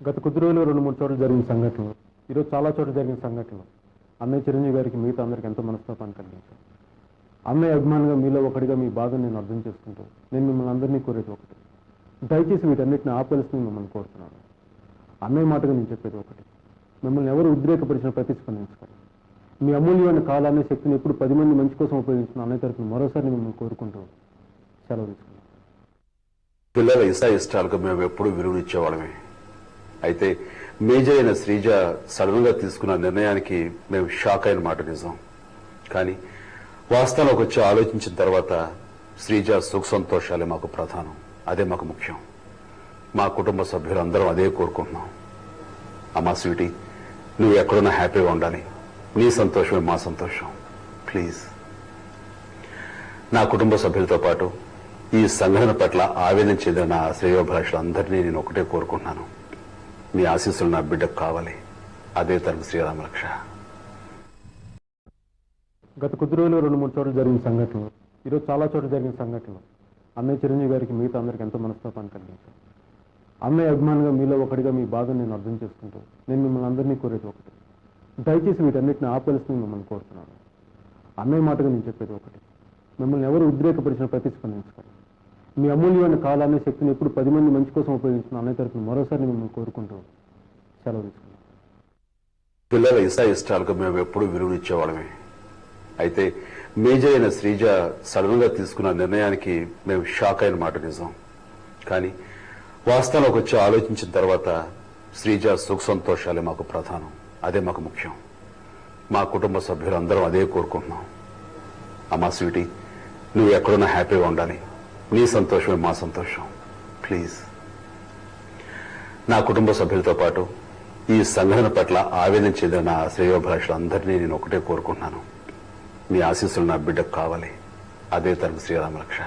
గత కొద్ది రోజులు రెండు మూడు చోట్ల జరిగిన సంఘటనలు. ఈరోజు చాలా చోట్ల జరిగిన సంఘటనలు. అన్నయ్య చిరంజీవి గారికి మిగతా అందరికి ఎంతో మనస్తాపాన్ని కలిగించారు అన్నయ్య అభిమానిగా మీలో ఒకటిగా మీ బాధను నేను అర్థం చేసుకుంటూ నేను మిమ్మల్ని అందరినీ కోరేది ఒకటి. దయచేసి వీటన్నిటిని ఆపవలసింది మిమ్మల్ని కోరుతున్నాను. అన్నయ్య మాటగా నేను చెప్పేది ఒకటి. మిమ్మల్ని ఎవరు ఉద్రేకపరిచిన ప్రతిస్పందించకండి. మీ అమూల్యమైన కాలాన్ని శక్తిని ఎప్పుడు పది మంది మంచి కోసం ఉపయోగించిన అన్నయ్య తరఫున మరోసారి మిమ్మల్ని కోరుకుంటూ సెలవు తీసుకున్నాను పిల్లల ఇష్ట ఇష్టాలకు మేము ఎప్పుడు విలువనిచ్చేవాళ్ళమే. అయితే మేజర్ అయిన శ్రీజ సడన్గా తీసుకున్న నిర్ణయానికి మేము షాక్ అయిన మాట నిజం. కానీ వాస్తవంలోకి వచ్చి ఆలోచించిన తర్వాత శ్రీజ సుఖ సంతోషాలే మాకు ప్రధానం. అదే మాకు ముఖ్యం. మా కుటుంబ సభ్యులందరం అదే కోరుకుంటున్నాం. అమ్మా స్వీటీ నువ్వు ఎక్కడున్నా హ్యాపీగా ఉండాలి. నీ సంతోషమే మా సంతోషం. ప్లీజ్. నా కుటుంబ సభ్యులతో పాటు ఈ సంఘటన పట్ల ఆవేదన చెందిన నా శ్రేయోభిలాషులందరినీ నేను ఒకటే కోరుకుంటున్నాను. మీ ఆశీస్సులు నా బిడ్డకు కావాలి. అదే తరం శ్రీరామరక్ష గత కొద్ది రోజులు రెండు మూడు చోట్ల జరిగిన సంఘటనలు ఈరోజు చాలా చోట్ల జరిగిన సంఘటనలు. అన్నయ్య చిరంజీవి గారికి మిగతా అందరికి ఎంతో మనస్తాపాన్ని కలిగించారు. అన్నయ్య అభిమానిగా మీలో ఒకటిగా మీ బాధను నేను అర్థం చేసుకుంటూ నేను మిమ్మల్ని అందరినీ కోరేది ఒకటి. దయచేసి వీటన్నిటిని ఆపవలసింది మిమ్మల్ని కోరుతున్నాను. అన్నయ్య మాటగా నేను చెప్పేది ఒకటి. మిమ్మల్ని ఎవరు ఉద్రేకపరిచిన ప్రతిస్పందించుకోండి. మీ అమూల్యమైన కాలాన్ని శక్తిని ఎప్పుడు పది మంది మంచి కోసం ఉపయోగించిన అన్నయ్య తరఫున మరోసారి మిమ్మల్ని కోరుకుంటూ సెలవు తీసుకున్నాను పిల్లల ఇసా ఇష్టాలకు మేము ఎప్పుడు విలువనిచ్చేవాళ్ళమే అయితే మేజర్ అయిన శ్రీజ సడన్గా తీసుకున్న నిర్ణయానికి మేము షాక్ అయిన మాట నిజం. కానీ వాస్తవంలోకి వచ్చి ఆలోచించిన తర్వాత శ్రీజ సుఖ సంతోషాలే మాకు ప్రధానం. అదే మాకు ముఖ్యం. మా కుటుంబ సభ్యులు అందరం అదే కోరుకుంటున్నాం. అమ్మా స్వీటీ నువ్వు ఎక్కడున్నా హ్యాపీగా ఉండాలి. నీ సంతోషమే మా సంతోషం. ప్లీజ్ నా కుటుంబ సభ్యులతో పాటు ఈ సంఘటన పట్ల ఆవేదన చెందిన నా శ్రేయోభిలాషులందరినీ నేను ఒకటే కోరుకుంటున్నాను. మీ ఆశీస్సులు నా బిడ్డకు కావాలి. అదే తరం శ్రీరామరక్ష